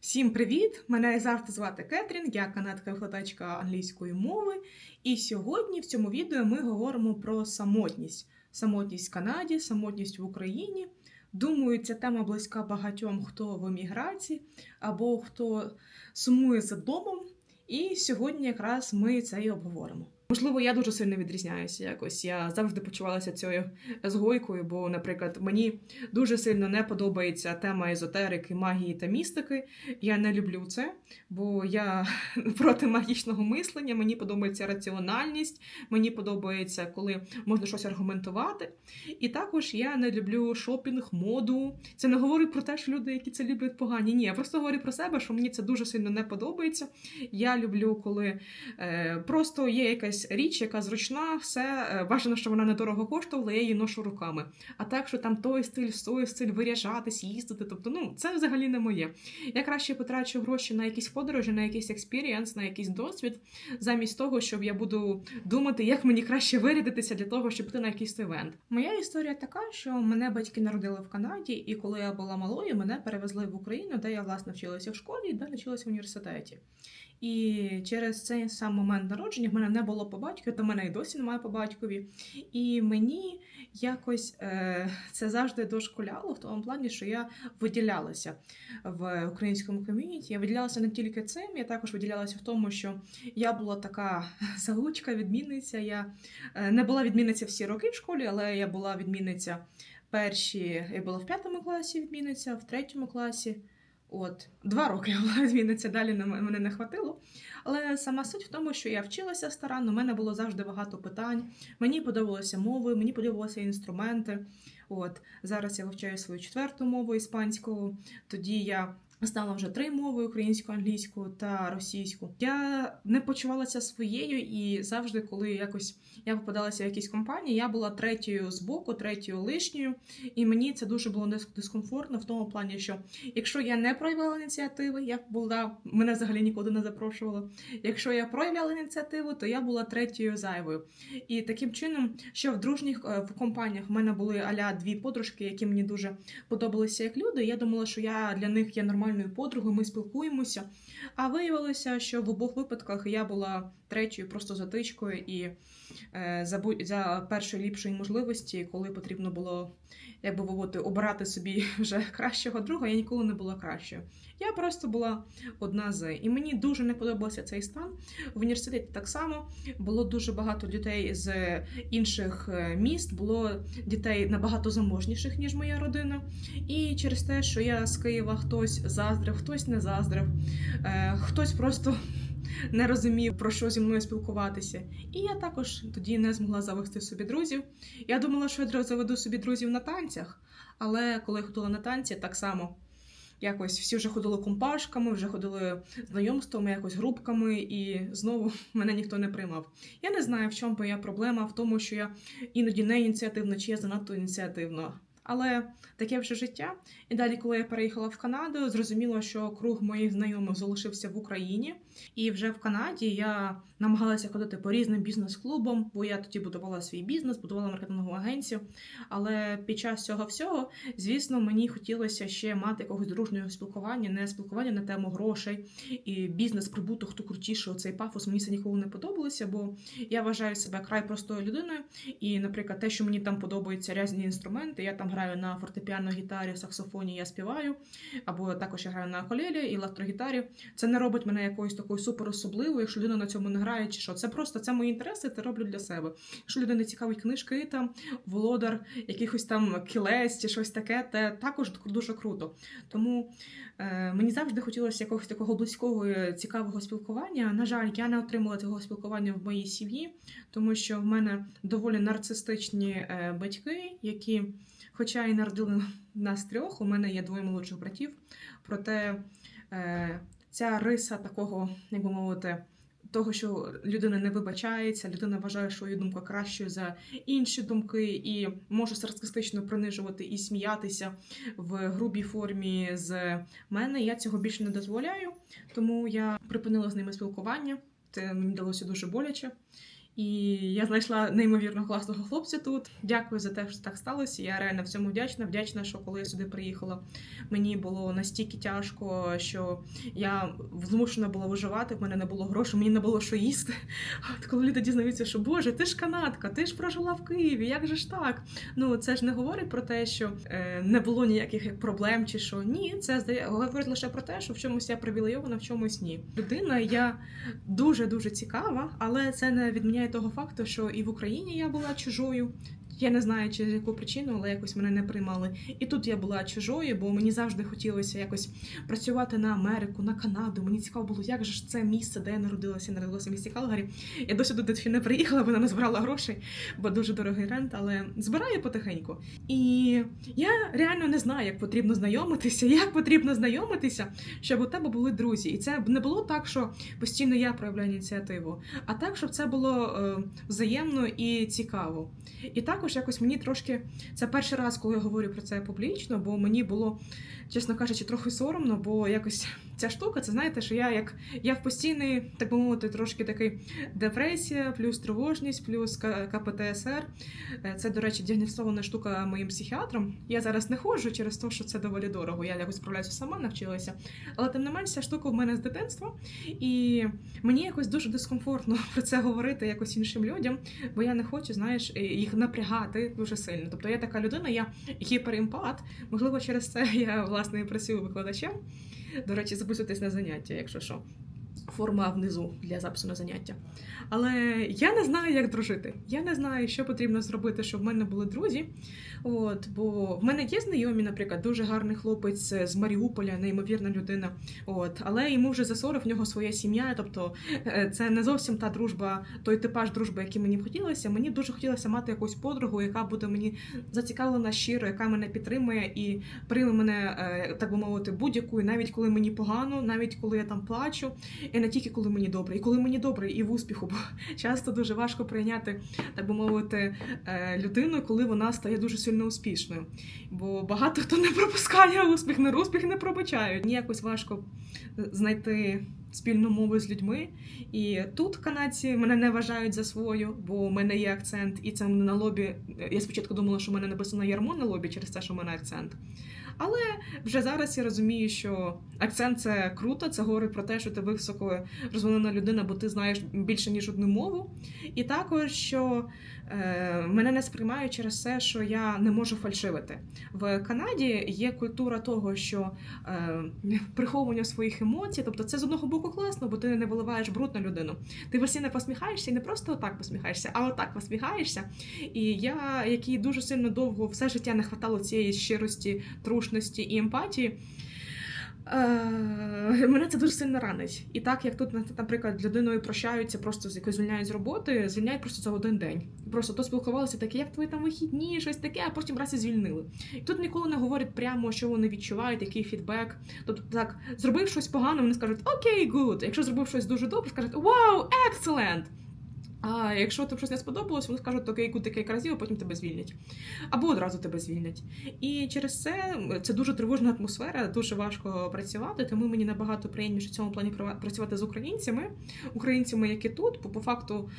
Всім привіт! Мене завжди звати Кетрін, я канадка-викладачка англійської мови. І сьогодні в цьому відео ми говоримо про самотність. Самотність в Канаді, самотність в Україні. Думаю, ця тема близька багатьом, хто в еміграції або хто сумує за домом. І сьогодні якраз ми це і обговоримо. Можливо, я дуже сильно відрізняюся якось. Я завжди почувалася цією згойкою, бо, наприклад, мені дуже сильно не подобається тема езотерики, магії та містики. Я не люблю це, бо я проти магічного мислення. Мені подобається раціональність, мені подобається, коли можна щось аргументувати. І також я не люблю шопінг, моду. Це не говорить про те, що люди, які це люблять, погані. Ні, я просто говорю про себе, що мені це дуже сильно не подобається. Я люблю, коли е, просто є якась річ, яка зручна, все е, бажано, що вона недорого коштувала, я її ношу руками. А так, що там той стиль, той стиль, виряжатись, їздити. Тобто, ну це взагалі не моє. Я краще потрачу гроші на якісь подорожі, на якийсь експірієнс, на якийсь досвід, замість того, щоб я буду думати, як мені краще вирядитися для того, щоб піти на якийсь івент. Моя історія така, що мене батьки народили в Канаді, і коли я була малою, мене перевезли в Україну, де я власне вчилася в школі і далі в університеті. І через цей сам момент народження в мене не було по батькові, то мене і досі немає по батькові. І мені якось е, це завжди дошкуляло в тому плані, що я виділялася в українському ком'юніті. Я виділялася не тільки цим, я також виділялася в тому, що я була така загучка, відмінниця. Я е, не була відмінниця всі роки в школі, але я була відмінниця перші. Я була в п'ятому класі відмінниця, в третьому класі. От, два роки я була зміниться, далі мене не хватило. Але сама суть в тому, що я вчилася старанно, у мене було завжди багато питань. Мені подобалися мови, мені подобалися інструменти. От зараз я вивчаю свою четверту мову іспанську. Тоді я знала вже три мови: українську, англійську та російську. Я не почувалася своєю, і завжди, коли якось я попадалася в якісь компанії, я була третьою з боку, третьою лишньою. І мені це дуже було дис- дискомфортно в тому плані, що якщо я не проявляла ініціативи, я була мене взагалі нікуди не запрошувало. Якщо я проявляла ініціативу, то я була третьою зайвою. І таким чином, що в дружніх е, в компаніях в мене були аля дві подружки, які мені дуже подобалися як люди. Я думала, що я для них є нормальною подругою, ми спілкуємося. А виявилося, що в обох випадках я була третьою просто затичкою і за, за першої ліпшої можливості, коли потрібно було, як би мовити, обирати собі вже кращого друга, я ніколи не була кращою. Я просто була одна з. І мені дуже не подобався цей стан. В університеті так само було дуже багато дітей з інших е, міст, було дітей набагато заможніших, ніж моя родина. І через те, що я з Києва хтось заздрив, хтось не заздрив, е, хтось просто не розумів, про що зі мною спілкуватися. І я також тоді не змогла завести собі друзів. Я думала, що я заведу собі друзів на танцях, але коли я ходила на танці, так само. Якось всі вже ходили компашками, вже ходили знайомствами, якось групками, і знову мене ніхто не приймав. Я не знаю, в чому моя проблема, в тому, що я іноді не ініціативна, чи я занадто ініціативна. Але таке вже життя. І далі, коли я переїхала в Канаду, зрозуміло, що круг моїх знайомих залишився в Україні. І вже в Канаді я намагалася ходити по різним бізнес-клубам, бо я тоді будувала свій бізнес, будувала маркетингову агенцію. Але під час цього всього, звісно, мені хотілося ще мати якогось дружнього спілкування, не спілкування на тему грошей і бізнес, прибуток, хто крутіший, оцей пафос мені це ніколи не подобалося, бо я вважаю себе край простою людиною. І, наприклад, те, що мені там подобаються різні інструменти, я там граю на фортепіано, гітарі, саксофоні, я співаю, або також я граю на колелі і електрогітарі. Це не робить мене якоюсь такою супер особливою, якщо людина на цьому не грає, чи що. Це просто це мої інтереси, це роблю для себе. Якщо людина цікавить книжки, там володар якихось там кілець чи щось таке, це також дуже круто. Тому е, мені завжди хотілося якогось такого близького, цікавого спілкування. На жаль, я не отримала цього спілкування в моїй сім'ї, тому що в мене доволі нарцистичні е, батьки, які, хоча і народили нас трьох, у мене є двоє молодших братів. Проте е, ця риса такого, як би мовити, того, що людина не вибачається, людина вважає свою думку кращою за інші думки, і може саркастично принижувати і сміятися в грубій формі з мене. Я цього більше не дозволяю, тому я припинила з ними спілкування. Це мені далося дуже боляче. І я знайшла неймовірно класного хлопця тут. Дякую за те, що так сталося. Я реально всьому вдячна. Вдячна, що коли я сюди приїхала, мені було настільки тяжко, що я змушена була виживати. В мене не було грошей, мені не було що їсти. От коли люди дізнаються, що Боже, ти ж канадка, ти ж прожила в Києві, як же ж так? Ну це ж не говорить про те, що е, не було ніяких проблем чи що. Ні, це здає говорить лише про те, що в чомусь я привілейована, в чомусь ні. Людина я дуже дуже цікава, але це не відміняє того факту, що і в Україні я була чужою. Я не знаю, через яку причину, але якось мене не приймали. І тут я була чужою, бо мені завжди хотілося якось працювати на Америку, на Канаду. Мені цікаво було, як же ж це місце, де я народилася, народилася в місті Калгарі. Я досі туди ще не приїхала, вона не збирала грошей, бо дуже дорогий рент, але збираю потихеньку. І я реально не знаю, як потрібно знайомитися, як потрібно знайомитися, щоб у тебе були друзі. І це не було так, що постійно я проявляю ініціативу, а так, щоб це було е, взаємно і цікаво. І також якось мені трошки це перший раз, коли я говорю про це публічно, бо мені було, чесно кажучи, трохи соромно, бо якось ця штука, це знаєте, що я як я в постійний, так би мовити, трошки такий депресія, плюс тривожність, плюс КПТСР. Е, Це, до речі, діагностована штука моїм психіатром. Я зараз не ходжу через те, що це доволі дорого. Я якось справляюся сама, навчилася. Але тим не менш, ця штука в мене з дитинства, і мені якось дуже дискомфортно про це говорити якось іншим людям, бо я не хочу, знаєш, е, їх напрягати дуже сильно. Тобто я така людина, я гіперемпат. Можливо, через це я власне працюю викладачем. До речі, записуйтесь на заняття, якщо що. Форма внизу для запису на заняття. Але я не знаю, як дружити. Я не знаю, що потрібно зробити, щоб в мене були друзі. От, бо в мене є знайомі, наприклад, дуже гарний хлопець з Маріуполя, неймовірна людина. От, але йому вже за 40, в нього своя сім'я. Тобто е, це не зовсім та дружба, той типаж дружби, який мені б хотілося. Мені дуже хотілося мати якусь подругу, яка буде мені зацікавлена щиро, яка мене підтримує і прийме мене, е, так би мовити, будь-яку, навіть коли мені погано, навіть коли я там плачу, і не тільки коли мені добре, і коли мені добре, і в успіху, бо часто дуже важко прийняти, так би мовити, е, людину, коли вона стає дуже сильно успішною. Бо багато хто не пропускає успіх, не успіх не пробачають. Мені якось важко знайти спільну мову з людьми. І тут канадці мене не вважають за свою, бо у мене є акцент, і це на лобі. Я спочатку думала, що в мене написано ярмо на лобі через те, що в мене акцент. Але вже зараз я розумію, що акцент це круто, це говорить про те, що ти високо розвинена людина, бо ти знаєш більше ніж одну мову. І також, що е, мене не сприймають через те, що я не можу фальшивити. В Канаді є культура того, що е, приховування своїх емоцій, тобто це з одного боку класно, бо ти не виливаєш бруд на людину. Ти постійно посміхаєшся і не просто отак посміхаєшся, а отак посміхаєшся. І я, який дуже сильно довго все життя не хватало цієї щирості, трушності і емпатії. Е, мене це дуже сильно ранить. І так як тут, наприклад, людиною прощаються, просто з якось звільняють з роботи, звільняють просто за один день. Просто то спілкувалися таке, як твої там вихідні, щось таке, а потім раз і звільнили. І тут ніколи не говорять прямо, що вони відчувають, який фідбек. Тобто, так, зробив щось погано, вони скажуть окей, гуд. Якщо зробив щось дуже добре, скажуть вау, екселент. А якщо тобі щось не сподобалось, вони скажуть окей, гуд, такий разів, а потім тебе звільнять. Або одразу тебе звільнять. І через це це дуже тривожна атмосфера, дуже важко працювати. Тому мені набагато приємніше в цьому плані працювати з українцями, українцями, які тут, бо по факту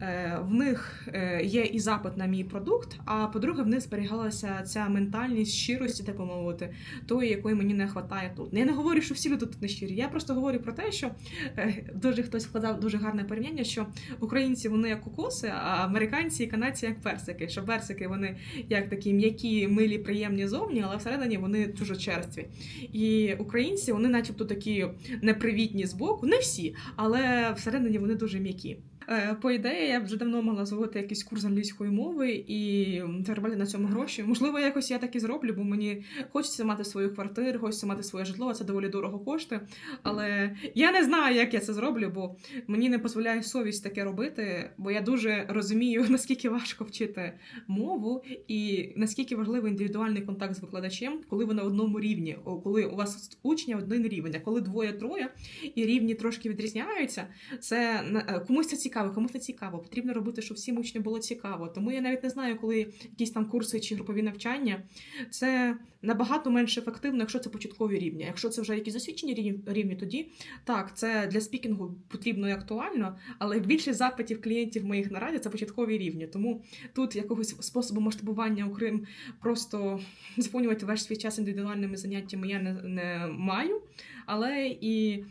е, в них е, є і запит на мій продукт. А по-друге, в них зберігалася ця ментальність щирості, так би мовити, тої, якої мені не вистачає тут. Я не говорю, що всі люди тут не щирі. Я просто говорю про те, що е, дуже хтось вкладав дуже гарне порівняння, що українці вони як кокоси, а американці і канадці як персики. Що персики вони як такі м'які, милі, приємні зовні, але всередині вони дуже черстві. І українці, вони, начебто, такі непривітні збоку, не всі, але всередині вони дуже м'які. Е, По ідеї, я вже давно могла зробити якийсь курс англійської мови і заробляти на цьому гроші. Можливо, якось я так і зроблю, бо мені хочеться мати свою квартиру, хочеться мати своє житло, це доволі дорого коштує. Але я не знаю, як я це зроблю, бо мені не дозволяє совість таке робити, бо я дуже розумію, наскільки важко вчити мову і наскільки важливий індивідуальний контакт з викладачем, коли ви на одному рівні, коли у вас учня один рівень, а коли двоє-троє і рівні трошки відрізняються, це е, комусь це цікаво. Цікаво, комусь не цікаво. Потрібно робити, щоб всім учням було цікаво. Тому я навіть не знаю, коли якісь там курси чи групові навчання. Це набагато менш ефективно, якщо це початкові рівні. Якщо це вже якісь засвідчені рівні, тоді так, це для спікінгу потрібно і актуально, але більшість запитів клієнтів моїх наразі це початкові рівні. Тому тут якогось способу масштабування, окрім просто заповнювати весь свій час індивідуальними заняттями, я не, не маю. Але і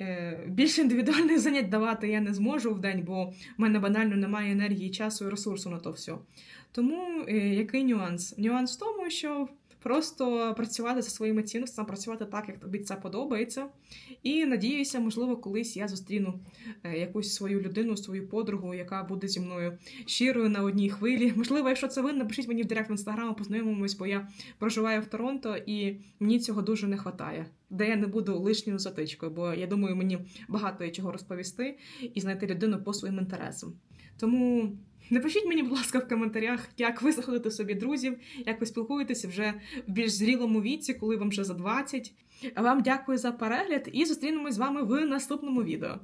е, більше індивідуальних занять давати я не зможу в день, бо в мене банально немає енергії, часу і ресурсу на то все. Тому е, який нюанс? Нюанс в тому, що просто працювати за своїми цінностями, працювати так, як тобі це подобається. І надіюся, можливо, колись я зустріну е, якусь свою людину, свою подругу, яка буде зі мною щирою на одній хвилі. Можливо, якщо це ви, напишіть мені в директ в інстаграм, познайомимось, бо я проживаю в Торонто і мені цього дуже не вистачає. Де я не буду лишньою затичкою, бо я думаю, мені багато є чого розповісти і знайти людину по своїм інтересам. Тому напишіть мені, будь ласка, в коментарях, як ви знаходите собі друзів, як ви спілкуєтеся вже в більш зрілому віці, коли вам вже за 20. А вам дякую за перегляд і зустрінемось з вами в наступному відео.